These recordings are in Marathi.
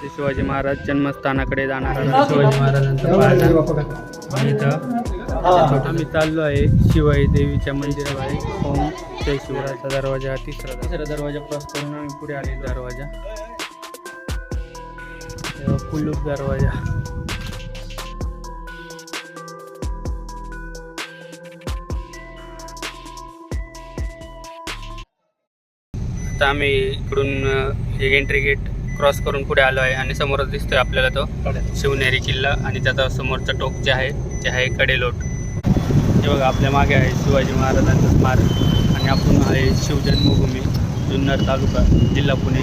छत्रपती शिवाजी महाराज जन्मस्थानाकडे जाणारा शिवाजी महाराजांचा पाळणा आणि इथं आम्ही चाललो आहे. शिवाई देवीच्या मंदिराकडे ओम जय शिवराचा दरवाजा हा तिसरा तिसरा दरवाजा क्रॉस करून आम्ही पुढे आले दरवाजा. कुलूप दरवाजा. आता आम्ही इकडून एक एंट्री गेट क्रॉस करून पुढे आलो आहे आणि समोरच दिसतोय आपल्याला तो शिवनेरी किल्ला आणि त्याचा समोरचं टोक जे आहे ते आहे कडेलोट. हे बघा आपल्या मागे आहे शिवाजी महाराजांचं स्मारक आणि आपण आहे शिवजन्मभूमी जुन्नर तालुका जिल्हा पुणे.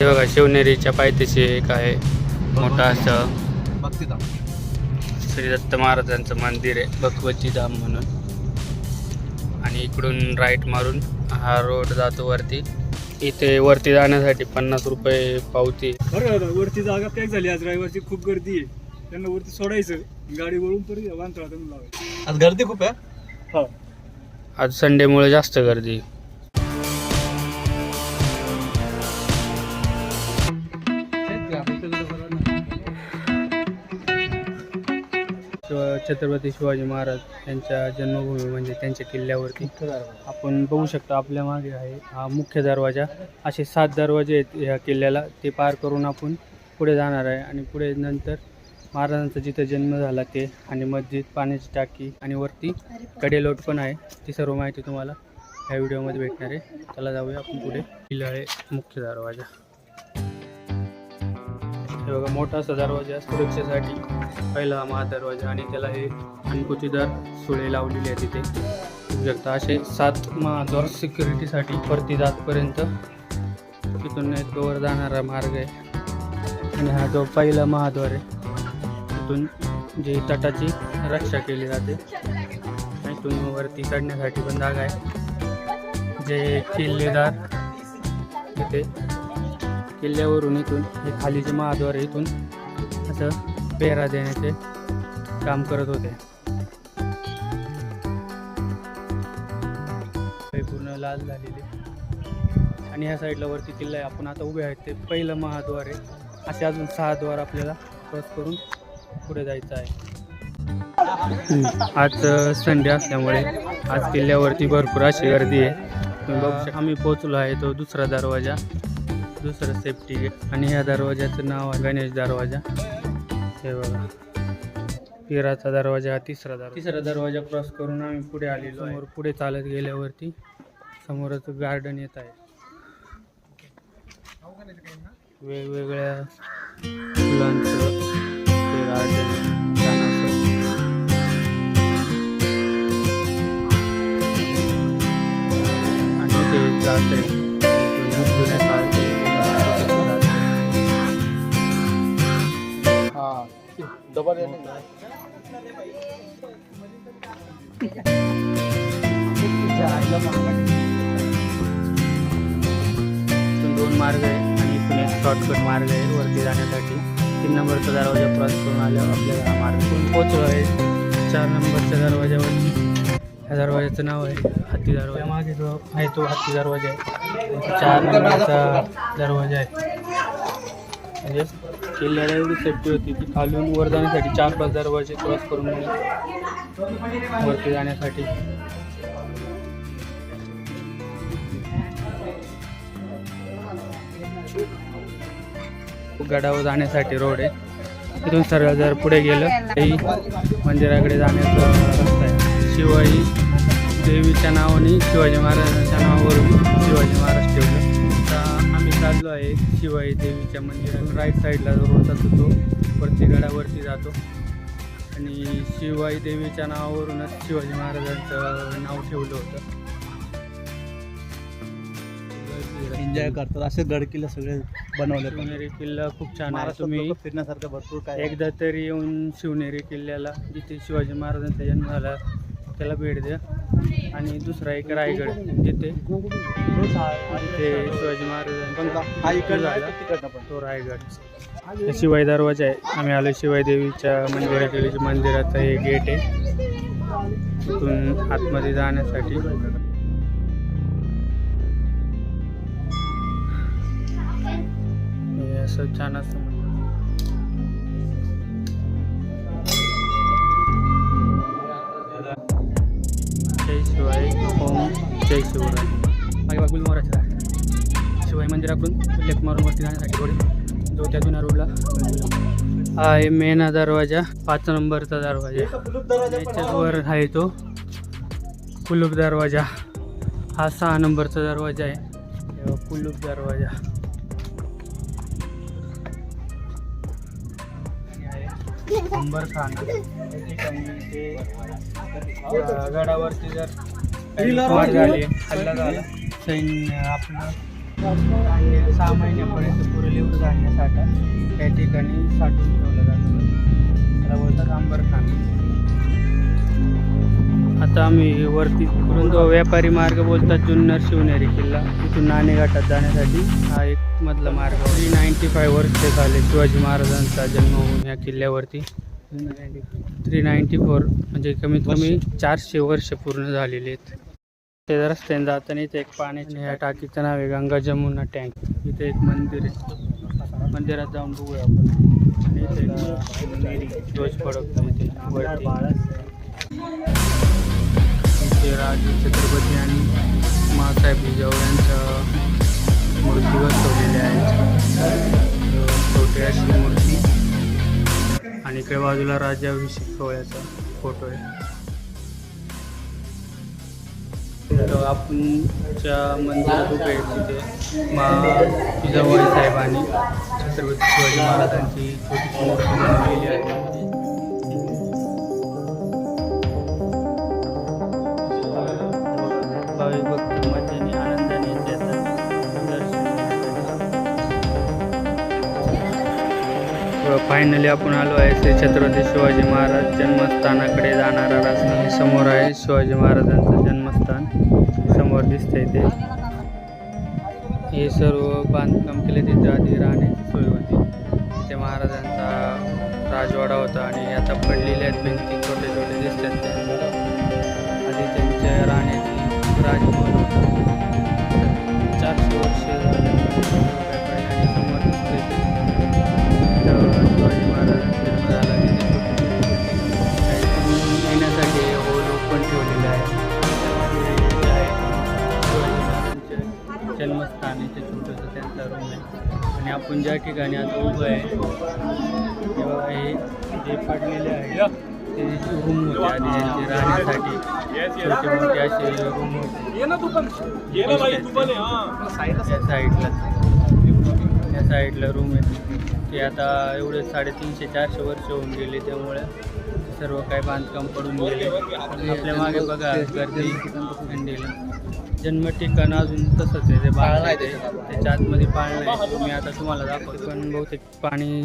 हे बघा शिवनेरीच्या पायथ्याशी एक आहे मोठं असं. श्री दत्त महाराजांचं मंदिर आहे भगवती धाम म्हणून. आणि इकडून राईट मारून हा रोड जातो वरती. इथे वरती जाण्यासाठी पन्नास रुपये पावती. बरं वरती जागा पॅक झाली. आज रविवारची खूप गर्दी आहे. त्यांना वरती सोडायचं. गाडी वळून परत वांतळा लावायचं. आज गर्दी खूप आहे? हो. आज संडेमुळे जास्त गर्दी. शिव- छत्रपती शिवाजी महाराज यांच्या जन्मभूमी म्हणजे त्यांच्या किल्ल्यावरती आपण बघू शकतो आपल्या मागे आहे हा मुख्य दरवाजा. असे सात दरवाजे आहेत ह्या किल्ल्याला. ते पार करून आपण पुढे जाणार आहे आणि पुढे नंतर महाराजांचा जिथं जन्म झाला ते आणि मस्जिद पाण्याची टाकी आणि वरती कडेलोट पण आहे. ती सर्व माहिती तुम्हाला ह्या व्हिडिओमध्ये भेटणार आहे. त्याला जाऊया आपण पुढे. किल्ला आहे मुख्य दरवाजा. हे बघा मोठा असा दरवाजा सुरक्षेसाठी पहिला हा महादरवाजा आणि त्याला हे अणकुचीदार सुळे लावलेले आहेत तिथे. शकता असे सात महाद्वार सिक्युरिटीसाठी परती जातपर्यंत तिथून एक वर जाणारा मार्ग आहे. आणि हा जो पहिला महाद्वार आहे तिथून जे तटाची रक्षा केली जाते इथून वरती चढण्यासाठी पण जागा आहे. जे किल्लेदार तिथे किल्ल्यावरून इथून हे खाली जे महाद्वार इथून असं पेहरा देण्याचे काम करत होते. पूर्ण लाल झालेले. आणि ह्या साईडला वरती किल्ला आहे. आपण आता उभे आहेत ते पहिलं महाद्वार आहे. असे अजून सहा द्वार आपल्याला क्रॉस करून पुढे जायचं आहे. आज संडे असल्यामुळे आज किल्ल्यावरती भरपूर अशी गर्दी आहे. तुम्ही बघू आम्ही पोचलो आहे तो दुसरा दरवाजा. दुसरं सेफ्टी गेट आणि ह्या दरवाजाचं नाव आहे गणेश दरवाजा. हे बघा. पिराचा दरवाजा हा तिसरा दरवाजा. तिसरा दरवाजा क्रॉस करून आम्ही पुढे आलेलो समोर पुढे चालत गेल्यावरती समोरच गार्डन येत आहे. वेगवेगळ्या फुलांचं ते गार्डन आणि ते जात आहे. जुन्या काळ हा डबल दोन मार्ग आहे आणि इथून एक शॉर्टकट मार्ग आहे वरती जाण्यासाठी. तीन नंबरचा दरवाजा क्रॉस करून आल्यावर आपल्याला हा मार्ग इथून पोचलो आहे. चार नंबरच्या दरवाज्यावरती ह्या दरवाजाचं नाव आहे हत्ती दरवाजा. मागे जो आहे तो हत्ती दरवाजा आहे. चार नंबरचा दरवाजा आहे. म्हणजे किल्ल्याला एवढी सेफ्टी होती की खालून वर जाण्यासाठी चार पाच दरवाजे क्रॉस करून वरती जाण्यासाठी. गडावर जाण्यासाठी रोड आहे. तिथून सरळ जर पुढे गेलं तरी मंदिराकडे जाण्याचा रस्ता आहे. शिवाई देवीच्या नावाने शिवाजी महाराजांच्या नावावरून शिवाजी महाराज चाललो आहे. शिवाई देवीच्या मंदिरात राईट साईडला जो रोड जातो तो. वरती गडावरती जातो. आणि शिवाई देवीच्या नावावरूनच शिवाजी महाराजांचं नाव ठेवलं होतं. एन्जॉय करतात. असे गड किल्ले सगळे बनवले शिवनेरी किल्ला खूप छान आहे. तुम्ही फिरण्यासारखं भरपूर काय. एकदा तरी येऊन शिवनेरी किल्ल्याला जिथे शिवाजी महाराजांचा जन्म झाला त्याला भेट द्या. आणि दुसरा एक रायगड जिथे शिवाजी महाराजांचा कोणता हा आहे, झाला. तो तिकडनं पण. तो रायगड. शिवाय दरवाजा आहे. आम्ही आलो शिवाय देवीच्या मंदिराकडे. मंदिराचं हे गेट आहे. तिथून आतमध्ये जाण्यासाठी. हे असं छान असतं जय शिवाय. ओम जय शिवराय. मागे बघ गुलमोहराचं झाड शिवाय मंदिराकडून लेफ्ट मारून वरती जाण्यासाठी थोडे जो त्या जुन्या रोडला हा आहे मेना दरवाजा. पाच नंबरचा दरवाजा. त्याच्यावर आहे तो कुलूप दरवाजा. हा सहा नंबरचा दरवाजा आहे. कुलूप दरवाजा. आणि आहे अंबर खाना या ठिकाणी ते अ, गडावरती जर हल्ला झाला सैन्य आपलं धान्य सहा महिन्यापर्यंत पुरेल एवढं धान्य साठा. त्या ठिकाणी साठवून ठेवलं जातं. त्याला बोलतात आता आम्ही वरती जो व्यापारी मार्ग बोलतात जुन्नर शिवनेरी किल्ला. तिथून नाणेघाटात जाण्यासाठी हा एक मधला मार्ग थ्री नाईन्टी फाय वर्ष झाले शिवाजी महाराजांचा जन्म होऊन या किल्ल्यावरती. थ्री नाईन्टी फोर म्हणजे कमीत कमी चारशे वर्ष पूर्ण झालेले आहेत. ते रस्त्याने जाताना इथे एक पाण्याच्या ह्या टाकीचं नाव आहे गंगा जमुना टँक. इथे एक मंदिर आहे. मंदिरात जाऊन बघूया आपण. इथे ध्वज इथे वरती. इथे राजे छत्रपती आणि मासाहेब जिजाऊ यांच्या मूर्ती बसवलेल्या आहेत. छोटी अशी मूर्ती. आणि इकडे बाजूला राज्याभिषेक सोहळ्याचा फोटो आहे. तर आपण मंदिरात उभे तिथे मा जिजाबाई साहेबांनी छत्रपती शिवाजी महाराजांची छोटीशी मूर्ती बनवलेली आहे. फायनली आपण आलो आहे श्री छत्रपती शिवाजी महाराज जन्मस्थानाकडे जाणारा रस्ता. समोर आहे शिवाजी महाराजांचा जन्म मैदान समोर दिसतंय ते. हे सर्व बांधकाम केले तिथे आधी राहण्याची सोय होती. तिथे महाराजांचा राजवाडा होता आणि आता पडलेल्या आहेत भिंती छोटे छोटे दिसतात त्या आधी त्यांच्या राहण्याची राजभवन होता. जन्मस्थान इथे छोटंसं त्यांचा रूम आहे. आणि आपण ज्या ठिकाणी आता उभं आहे तेव्हा हे जे पडलेले आहे ते रूम होते आधी त्यांचे राहण्यासाठी. छोटे मोठे असे रूम होते. या साईडला या साईडला रूम आहे. ते आता एवढे साडेतीनशे चारशे वर्ष होऊन गेले त्यामुळे. सर्व काही बांधकाम पडून गेले. आपल्या मागे बघा गर्दी थंडीला जन्म ठिकाण अजून तसंच आहे ते बाळ आहे. ते त्याच्या आतमध्ये पाळणं आहे मी आता तुम्हाला दाखवतो. पण बहुतेक पाणी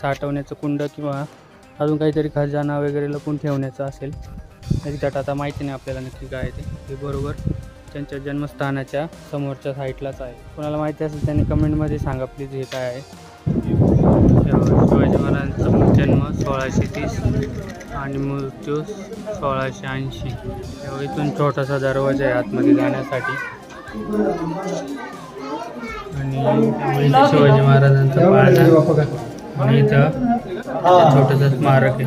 साठवण्याचं कुंड किंवा अजून काहीतरी खजाना वगैरे लपून ठेवण्याचं असेल. त्याच्यात आता माहिती नाही आपल्याला नक्की काय ते. हे बरोबर त्यांच्या जन्मस्थानाच्या समोरच्या साईडलाच आहे. कोणाला माहिती असेल त्यांनी कमेंटमध्ये सांगा प्लीज हे काय आहे. जन्म सोळाशे तीस आणि मृत्यू सोळाशे ऐंशी. तेव्हा इथून छोटासा दरवाजा आहे आतमध्ये जाण्यासाठी. आणि शिवाजी महाराजांचा पाळणा. आणि इथं छोटंसं स्मारक आहे.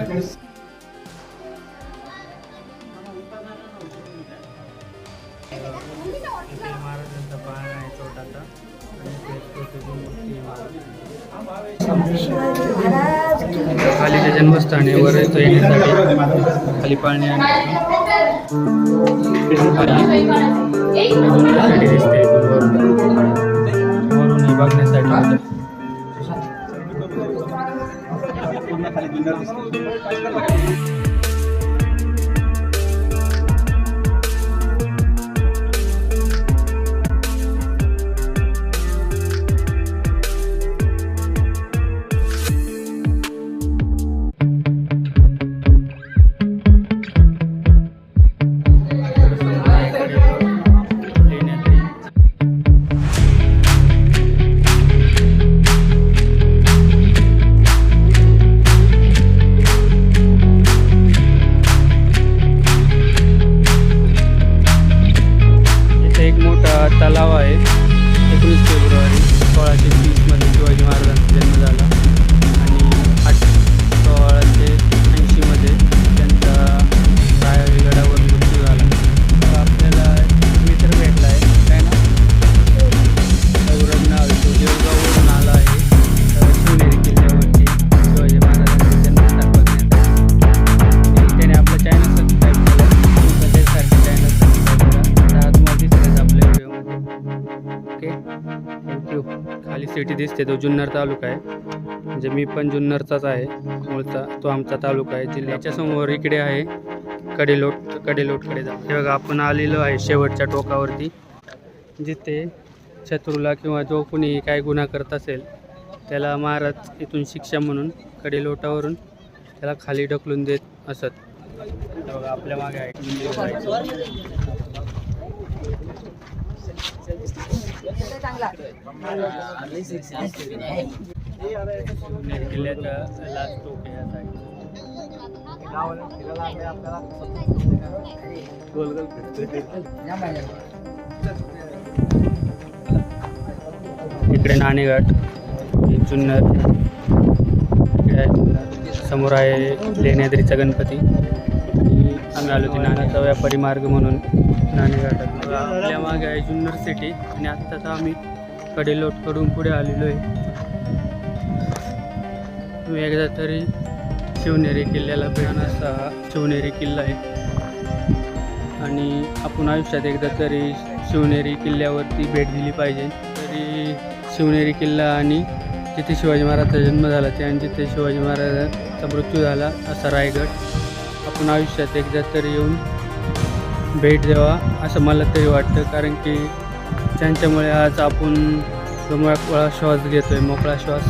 महाराजांचा पाळणा आहे छोटासा. आणि जन्मस्थान आहे. वर येतो येण्यासाठी. खाली पाळणे आणि दिसते. वरून बघण्यासाठी पूर्ण खाली दिसते. खाली सिटी दिसते तो जुन्नर तालुका आहे. म्हणजे मी पण जुन्नरचाच आहे. मूळचा तो आमचा तालुका आहे. जिल्ह्याच्या समोर इकडे आहे. कडेलोट कडेलोटकडे जाऊ हे बघा आपण आलेलो आहे शेवटच्या टोकावरती. जिथे शत्रूला किंवा जो कोणी काय गुन्हा करत असेल त्याला महाराज इथून शिक्षा म्हणून कडेलोटावरून त्याला खाली ढकलून देत असत. बघा आपल्या मागे आहे. किल्ल्याचा लास्ट टोक आहे या इकडे नाणेघाट जुन्नर समोर आहे लेण्याद्रीचा गणपती. आम्ही आलो होते नाण्याचा व्यापारी मार्ग म्हणून नाणेघाटात आपल्या मागे आहे जुन्नर सिटी आणि आत्ताच आम्ही कडे लूट करून पुढे आलेलो आहे. तुम्ही एकदा तरी शिवनेरी किल्ल्याला भेट असा शिवनेरी किल्ला आहे. आणि आपण आयुष्यात एकदा तरी शिवनेरी किल्ल्यावरती भेट दिली पाहिजे. तरी शिवनेरी किल्ला आणि जिथे शिवाजी महाराजांचा जन्म झाला ते आणि जिथे शिवाजी महाराजांचा मृत्यू झाला असा रायगड. आपण आयुष्यात एकदा तरी येऊन भेट द्यावा असं मला तरी वाटतं. कारण की त्यांच्यामुळे आज आपण जो मोकळा श्वास घेतो आहे मोकळा श्वास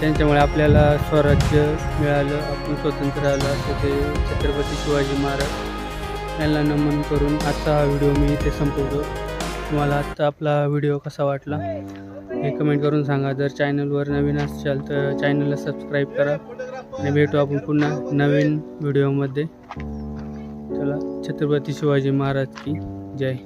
त्यांच्यामुळे आपल्याला स्वराज्य मिळालं आपण स्वतंत्र झालं असं ते छत्रपती शिवाजी महाराज यांना नमन करून आजचा हा व्हिडिओ मी इथे संपवतो. तुम्हाला आजचा आपला व्हिडिओ कसा वाटला हे कमेंट करून सांगा. जर चॅनलवर नवीन असाल तर चॅनलला सबस्क्राईब करा. आणि भेटू आपण पुन्हा नवीन व्हिडिओमध्ये. चला छत्रपती शिवाजी महाराज की जय.